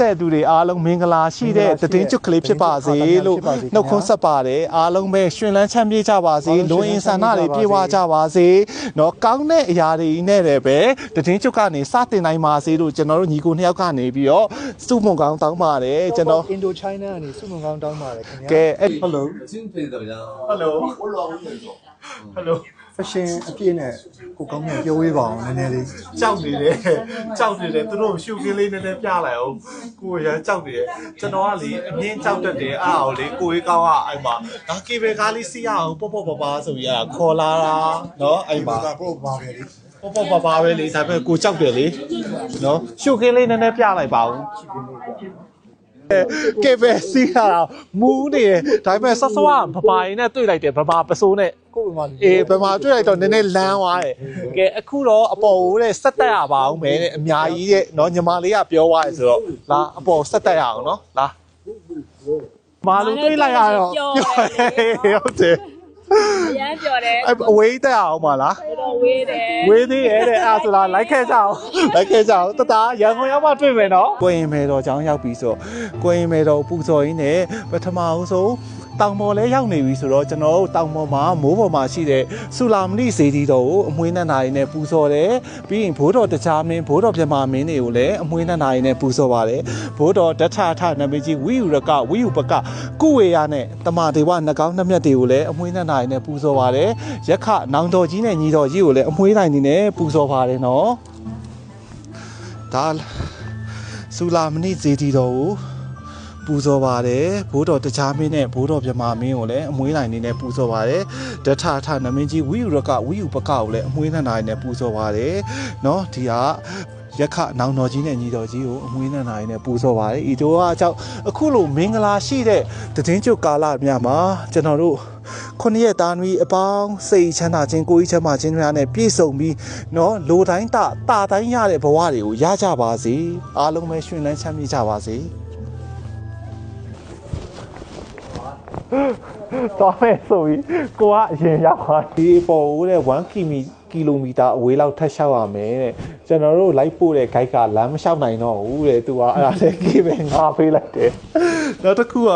တဲ့သူတွေအားလုံးမင်္ဂလာရှိတဲ့တည်င်းကျွတ်ကလေးဖြစ်ပါစေလို့နှုတ်ခွန်းဆက်ပါတယ်အားလုံးပဲရှင်လန်းချမ်းမြေ့ကြပါစေလူအင်ဆန္ဒတွေပြေဝကြပါစေเนาะကောင်းတဲ့အရာတွေနဲ့လည်းပဲတည်င်းကျွတ်ကနေစတင်နိုင်ပါစေလို့ကျွန်တော်တို့ညီကိုနှစ်ယောက်ကနေပြီးတော့စုမုံကောင်းတောင်းပါတယ်ကျွန်တော် အင်ဒိုချိုင်းနာကနေစုမုံကောင်းတောင်းပါတယ်ခင်ဗျာ ကဲအဲ့ ဟယ် fashion အပြည့်နဲ့ကိုကောင်းမြတ်ပြောဝေးပါအောင်နည်းနည်းလေးကြောက်နေတယ်ကြောက်နေတယ်သူတို့ရှုခင်းလေးနည်းနည်းပြလိုက်အောင်ကိုရကြောက်နေတယ်ကျွန်တော်ကလေအမြင်ကြောက်တတ်တယ်အားအောင်လေကိုရေးကောင်းကအဲ့မှာဒါကေဘယ်ကားလေးစီးရအောင်ပေါ့ပေါ့ပါပါဆိုပြီးအဲ့ခေါ်လာတာနော်အဲ့မှာကိုပါပဲလေပေါ့ပေါ့ပါပါပဲလေဒါပေမဲ့ကိုကြောက်တယ်လေနော်ရှုခင်းလေးနည်းနည်းပြလိုက်ပါဦးကေဘယ်စီးရတာမူးနေတယ်ဒါပေမဲ့ဆဆဝါပပါရင်နဲ့တွေ့လိုက်တယ်ပပါပစိုးနဲ့ ကိုပါမလေး အေးဘယ်မှာတွေ့လိုက်တော့နည်းနည်းလန်းသွားတယ်။ကဲအခုတော့အပေါ်ကိုတဲ့ဆက်တက်ရပါအောင်မယ်တဲ့အများကြီးတဲ့เนาะညီမလေးကပြောသွားတယ်ဆိုတော့လာအပေါ်ဆက်တက်ရအောင်เนาะလာ။မာလူတွေ့လိုက်ရတော့ ပြောတယ်လေ ဟုတ်တယ် အရန်ပြောတယ် အဲ့အဝေးတက်အောင်ပါလား တော်တော်ဝေးတယ် ဝေးသေးရဲ့တဲ့အဲ့ဒါဆိုလားလိုက်ခဲ့ကြအောင်လိုက်ခဲ့ကြအောင်တတရန်ကုန်ရောက်မှတွေ့မယ်နော်ကိုရင်မဲတော်ကျောင်းရောက်ပြီဆိုကိုရင်မဲတော်ပူဇော်ရင်းနဲ့ပထမဦးဆုံး တောင်ပေါ်လဲရောက်နေပြီဆိုတော့ကျွန်တော်တို့တောင်ပေါ်မှာမိုးပေါ်မှာရှိတဲ့ဆူလာမဏိစေတီတော်ကိုအမွှေးနဲ့နာရီနဲ့ပူဇော်တယ်ပြီးရင်ဘိုးတော်တခြားမင်းဘိုးတော်ပြမမင်းတွေကိုလည်းအမွှေးနဲ့နာရီနဲ့ပူဇော်ပါတယ်ဘိုးတော်တထထနမကြီးဝိယူရကဝိယူပကကုဝေယနဲ့တမဒေဝနှကောင်းနှမျက်တွေကိုလည်းအမွှေးနဲ့နာရီနဲ့ပူဇော်ပါတယ်ယက္ခနောင်တော်ကြီးနဲ့ညီတော်ကြီးကိုလည်းအမွှေးနိုင်နေနဲ့ပူဇော်ပါတယ်နော်ဒါဆူလာမဏိစေတီတော်ကိုပူဇော်ပါတယ်ဘိုးတော်တခြားမင်းနဲ့ဘိုးတော်မြမမင်းကိုလည်းအမွှေးနိုင်နေနဲ့ပူဇော်ပါတယ်တထထနမင်းကြီးဝိယူရကဝိယူပကကိုလည်းအမွှေးနဲ့နိုင်နဲ့ပူဇော်ပါတယ်เนาะဒီဟာယက္ခနောင်တော်ကြီးနဲ့ညီတော်ကြီးကိုအမွှေးနဲ့နိုင်နဲ့ပူဇော်ပါတယ်ဤတို့ကအကြောင်းအခုလိုမင်္ဂလာရှိတဲ့တည်င်းကျွတ်ကာလများမှာကျွန်တော်တို့ခုနှစ်ရက်သားနွေအပေါင်းစိတ်ချမ်းသာခြင်းကိုယ်ကြီးချမ်းသာခြင်းများနဲ့ပြည့်စုံပြီးเนาะလိုတိုင်းတတာတိုင်းရတဲ့ဘဝတွေကိုရကြပါစေအားလုံးပဲရှင်လန်းချမ်းမြေ့ကြပါစေ သွားမယ်ဆိုပြီးကိုကအရင်ရောက်သွားဒီအပေါ်ဦးတဲ့1ကီမီကီလိုမီတာအဝေးလောက်ထပ်လျှောက်ရမယ်တဲ့ ကျွန်တော်တို့လိုက်ပို့တဲ့ guide ကလမ်းမလျှောက်နိုင်တော့ဘူးတဲ့သူကအဲ့ဒါလည်းကြီးပဲငါပေးလိုက်တယ်နောက်တစ်ခုက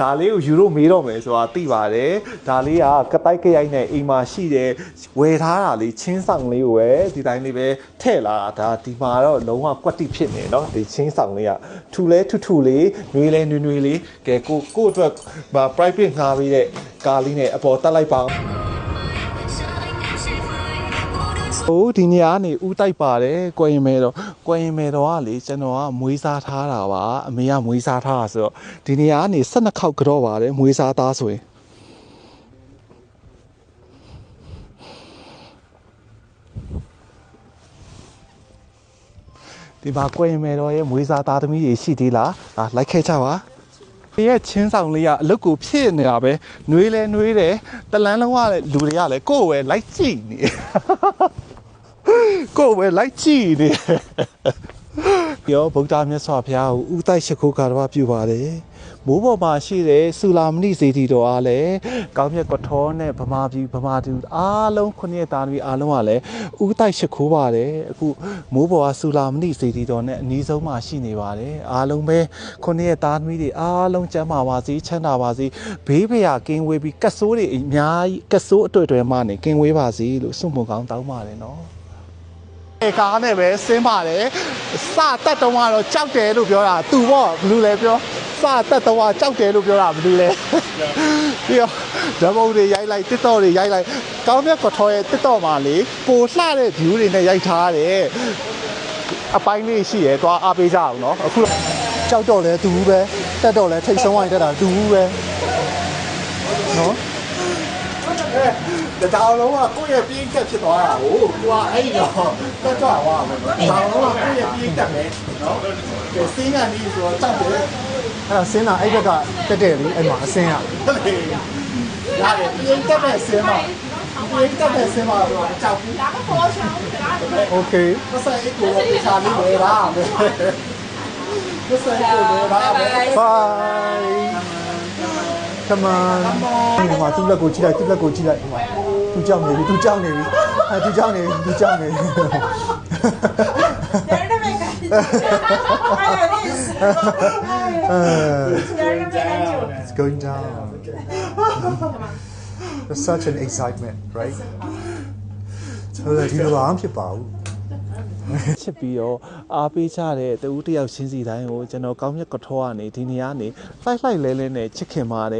ဒါလေးကိုယူရိုမေးတော့မယ်ဆိုတာသိပါတယ်ဒါလေးကကတိုက်ကရိုက်နဲ့အိမ်မှာရှိတဲ့ဝယ်ထားတာလေးချင်းဆောင်လေးကိုပဲဒီတိုင်းလေးပဲထည့်လာတာဒါဒီမှာတော့လုံးဝကွက်တိဖြစ်နေเนาะဒီချင်းဆောင်လေးကထူလဲထူထူလေးနွေးလဲနွေးနွေးလေးကဲကိုကိုအတွက်ဗာ private ငှားပြီးတဲ့ကားလေးနဲ့အပေါ်တက်လိုက်ပါ ဟိုဒီနေရာကနေဥတိုက်ပါတယ်ကွယ်ရင်မဲတော့ကွယ်ရင်မဲတော့ကလေကျွန်တော်ကမွေးစားထားတာပါအမေကမွေးစားထားတာဆိုတော့ဒီနေရာကနေ12ခေါက်ကြော့ပါတယ်မွေးစားသားဆိုရင်ဒီမှာကွယ်ရင်မဲတော့ရဲ့မွေးစားသားသမီးတွေရှိသေးလားဒါလိုက်ခဲ့ကြပါဒီရဲ့ချင်းဆောင်လေးကအလုတ်ကိုဖြစ်နေတာပဲနှွေးလဲနှွေးတယ်တလန်းလုံးကလည်းလူတွေကလည်းကိုယ့်ကိုပဲလိုက်ကြည့်နေ ကိုယ်ပဲလိုက်ကြည့်နေပြောဗုဒ္ဓမြတ်စွာဘုရားကိုဥတိုက်ရှိခိုးကာရဝပြုပါတယ်မိုးပေါ်မှာရှိတဲ့ဆူလာမဏိစေတီတော်အားလည်းကောင်းမြတ်ကထောနဲ့ဗမာပြည်ဗမာတူအားလုံးခုနှစ်သားတွေအားလုံးကလည်းဥတိုက်ရှိခိုးပါတယ်အခုမိုးပေါ်ကဆူလာမဏိစေတီတော်နဲ့အနီးဆုံးမှာရှိနေပါတယ်အားလုံးပဲခုနှစ်သားသမီးတွေအားလုံးကျမ်းမာပါစေချမ်းသာပါစေဘေးဖရာကင်းဝေးပြီးကတ်ဆိုးတွေအများကြီးကတ်ဆိုးအတွေ့အတွေ့မှနေကင်းဝေးပါစေလို့ဆုမွန်ကောင်းတောင်းပါတယ်နော်အဲ ကားနဲ့ပဲဆင်းပါတယ်စတက်တုံးကတော့ကြောက်တယ်လို့ပြောတာသူပေါ့ဘယ်လူလဲပြောစတက်တုံးကကြောက်တယ်လို့ပြောတာဘယ်လူလဲပြီးတော့ဓမ္မုတ်တွေရိုက်လိုက်တစ်တော့တွေရိုက်လိုက်ကောင်းမြတ်ကထော်ရဲ့တစ်တော့မှာလေပိုလှတဲ့ view တွေနဲ့ရိုက်ထားတယ်အပိုင်းလေးရှိရဲသွားအားပေးကြအောင်နော်အခုတော့ကြောက်တော့လဲသူဘူးပဲတက်တော့လဲထိတ်ဆုံးဝိုင်းတက်တာသူဘူးပဲနော် တတောင်လုံးကကိုယ့်ရဲ့ပြင်းတက်ဖြစ်သွားတာကိုသူကအဲ့ဒီတော့တက်ကြွသွားမယ်နော်တောင်လုံးကကိုယ့်ရဲ့ပြင်းတက်မယ်နော်ကဲစင်းကနေဆိုတော့ကြောက်တယ် အဲ့ဒါဆင်းတာအဲ့ဘက်ကတက်တယ်လေအဲ့မှာအစင်းက ရတယ်ပြင်းတက်တဲ့ဆင်းမှာပြင်းတက်တဲ့ဆင်းမှာတော့အကြောက်ဘူး โอเค မဆိုင်အကိုရောပြချာလေးဝယ်တာပဲမဆိုင်အကိုဝယ်တာပဲ bye come on ဒီမှာသူ့လက်ကိုကြည့်လိုက်သူ့လက်ကိုကြည့်လိုက် သူကြောက်နေပြီသူကြောက်နေပြီအဲသူကြောက်နေပြီသူကြောက်နေပြီ It's going down. There's such an excitement, right? ဆိုတော့ဒီလိုဘာမှဖြစ်ပါဘူးချစ်ပြီးတော့အားပေးကြတဲ့တူတယောက်ချင်းစီတိုင်းကိုကျွန်တော်ကောင်းမြတ်ကထောကနေဒီနေရာကနေ flight flight လဲလဲနဲ့ချစ်ခင်ပါတယ်